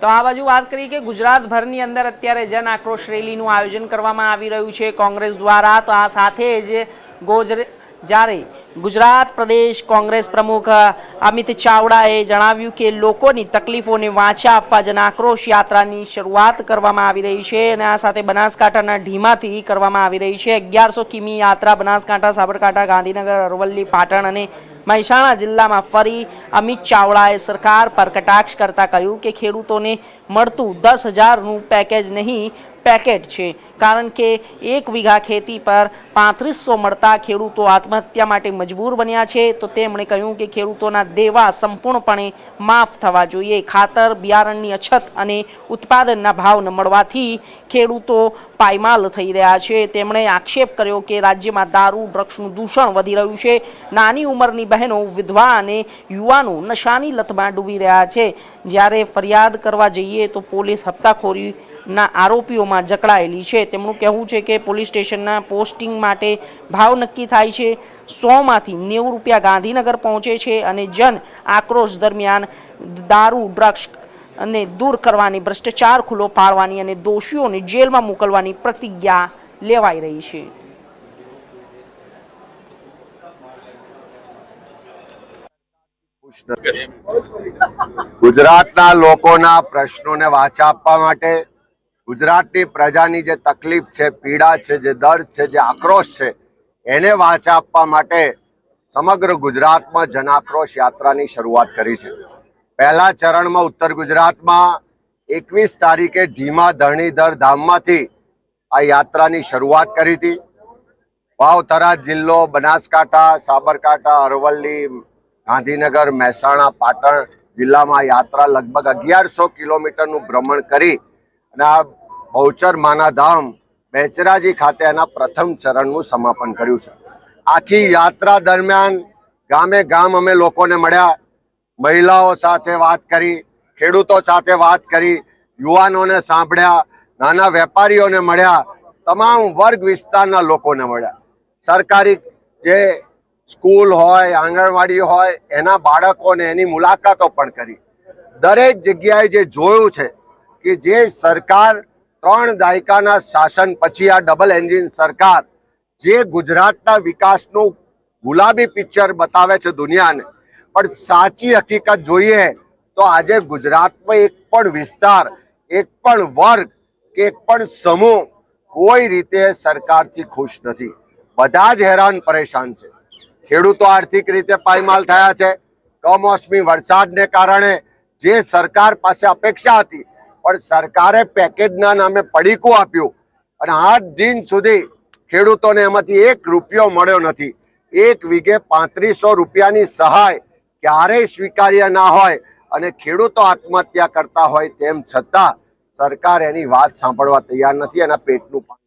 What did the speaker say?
તો આ બાજુ વાત કરીએ કે ગુજરાતભરની અંદર અત્યારે જન આક્રોશ રેલીનું આયોજન કરવામાં આવી રહ્યું છે કોંગ્રેસ દ્વારા. તો આ સાથે જ ગોજર જ્યારે ગુજરાત પ્રદેશ કોંગ્રેસ પ્રમુખ અમિત ચાવડાએ જણાવ્યું કે લોકોની તકલીફોને વાંચા આપવા જન આક્રોશ યાત્રાની શરૂઆત કરવામાં આવી રહી છે અને આ સાથે બનાસકાંઠાના ઢીમાથી કરવામાં આવી રહી છે. અગિયારસો કિમી યાત્રા બનાસકાંઠા, સાબરકાંઠા, ગાંધીનગર, અરવલ્લી, પાટણ અને મહેસાણા જિલ્લામાં ફરી અમિત ચાવડાએ સરકાર પર કટાક્ષ કરતા કહ્યું કે ખેડૂતોને મળતું દસ હજારનું પેકેજ નહીં, પેકેટ છે. કારણ કે એક વીઘા ખેતી પર પાંત્રીસો મળતા ખેડૂતો આત્મહત્યા માટે મજબૂર બન્યા છે, તો તેમણે કહ્યું કે ખેડૂતોના દેવા સંપૂર્ણપણે માફ થવા જોઈએ. ખાતર, બિયારણની અછત અને ઉત્પાદનના ભાવ ન મળવાથી ખેડૂતો પાયમાલ થઈ રહ્યા છે. તેમણે આક્ષેપ કર્યો કે રાજ્યમાં દારૂ, ડ્રગ્સનું દૂષણ વધી રહ્યું છે. નાની ઉંમરની બહેનો, વિધવા અને યુવાનો નશાની લતમાં ડૂબી રહ્યા છે. જ્યારે ફરિયાદ કરવા જઈએ તો પોલીસ હપ્તાખોરીના આરોપીઓમાં જકડાયેલી છે. તેમનું કહેવું છે કે પોલીસ સ્ટેશનના પોસ્ટિંગ માટે ભાવ નક્કી થાય છે. સોમાંથી નેવું રૂપિયા ગાંધીનગર પહોંચે છે અને જન આક્રોશ દરમિયાન દારૂ, ડ્રગ્સ અને દૂર કરવાની ભ્રષ્ટાચાર ખુલ્લો પાડવાની અને દોષીઓને જેલમાં મોકલવાની પ્રતિજ્ઞા લેવાઈ રહી છે. ગુજરાતના લોકોના પ્રશ્નોને વાચા આપવા માટે ગુજરાતની પ્રજાની જે તકલીફ છે, પીડા છે, જે દર્દ છે, જે આક્રોશ છે, એને વાચા આપવા માટે સમગ્ર ગુજરાતમાં જનાક્રોશ યાત્રાની શરૂઆત કરી છે. પહેલા ચરણમાં ઉત્તર ગુજરાતમાં એકવીસ તારીખે ધીમા ધરણીધર ધામમાંથી આ યાત્રાની શરૂઆત કરી હતી. વાવ જિલ્લો, બનાસકાંઠા, સાબરકાંઠા, અરવલ્લી ગાંધીનગર, મહેસાણા, પાટણ જિલ્લામાં યાત્રા લગભગ અગિયારસો કિલોમીટરનું ભ્રમણ કરી અને આ બહુચર માના ધામ બેચરાજી ખાતે એના પ્રથમ ચરણનું સમાપન કર્યું છે. આખી યાત્રા દરમિયાન ગામે ગામ અમે લોકોને મળ્યા, મહિલાઓ સાથે વાત કરી, ખેડૂતો સાથે વાત કરી, યુવાનોને સાંભળ્યા, નાના વેપારીઓને મળ્યા, તમામ વર્ગ વિસ્તારના લોકોને મળ્યા. સરકારી જે સ્કૂલ હોય, આંગણવાડી હોય, એના બાળકોને એની મુલાકાતો પણ કરી. દરેક જગ્યાએ જે જોયું છે કે જે સરકાર ત્રણ દાયકાના શાસન પછી આ ડબલ એન્જિન સરકાર જે ગુજરાતના વિકાસનું ગુલાબી પિક્ચર બતાવે છે દુનિયાને, પણ સાચી હકીકત જોઈએ તો આજે ગુજરાતમાં એક પણ વિસ્તાર, એક પણ વર્ગ કે એક પણ સમૂહ કોઈ રીતે સરકારથી ખુશ નથી. બધા જ હેરાન પરેશાન છે. ખેડૂતો આર્થિક રીતે પાયમાલ થયા છે. કમોસમી વરસાદને કારણે જે સરકાર પાસે અપેક્ષા હતી, પણ સરકારે પેકેજના નામે પડીકું આપ્યું અને આજ દિન સુધી ખેડૂતોને એમાંથી એક રૂપિયો મળ્યો નથી. એક વીઘે પાંત્રીસો રૂપિયાની સહાય ક્યારેય સ્વીકાર્ય ના હોય અને ખેડૂતો આત્મહત્યા કરતા હોય તેમ છતાં સરકાર એની વાત સાંભળવા તૈયાર નથી, એના પેટનું પાણી.